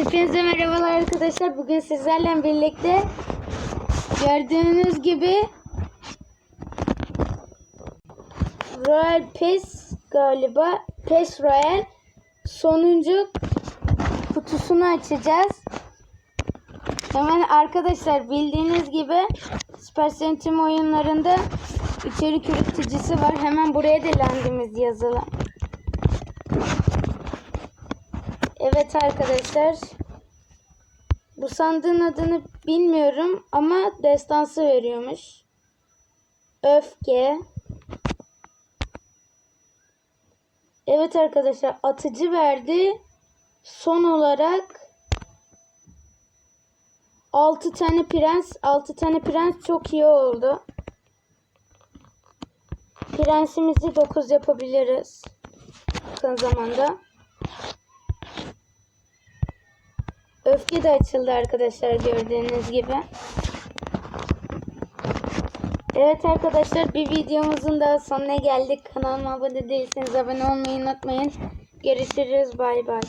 Hepinize merhabalar arkadaşlar. Bugün sizlerle birlikte gördüğünüz gibi Royal Pass galiba Pass Royal sonuncu kutusunu açacağız. Hemen arkadaşlar bildiğiniz gibi Super Sentim oyunlarında içerik üreticisi var. Hemen buraya da landimiz yazılı. Evet arkadaşlar. Bu sandığın adını bilmiyorum ama destansı veriyormuş. Öfke. Evet arkadaşlar atıcı verdi. Son olarak 6 tane prens. 6 tane prens çok iyi oldu. Prensimizi 9 yapabiliriz. Yakın zamanda. Öfke de açıldı arkadaşlar gördüğünüz gibi. Evet arkadaşlar bir videomuzun daha sonuna geldik. Kanalıma abone değilseniz abone olmayı unutmayın. Görüşürüz bay bay.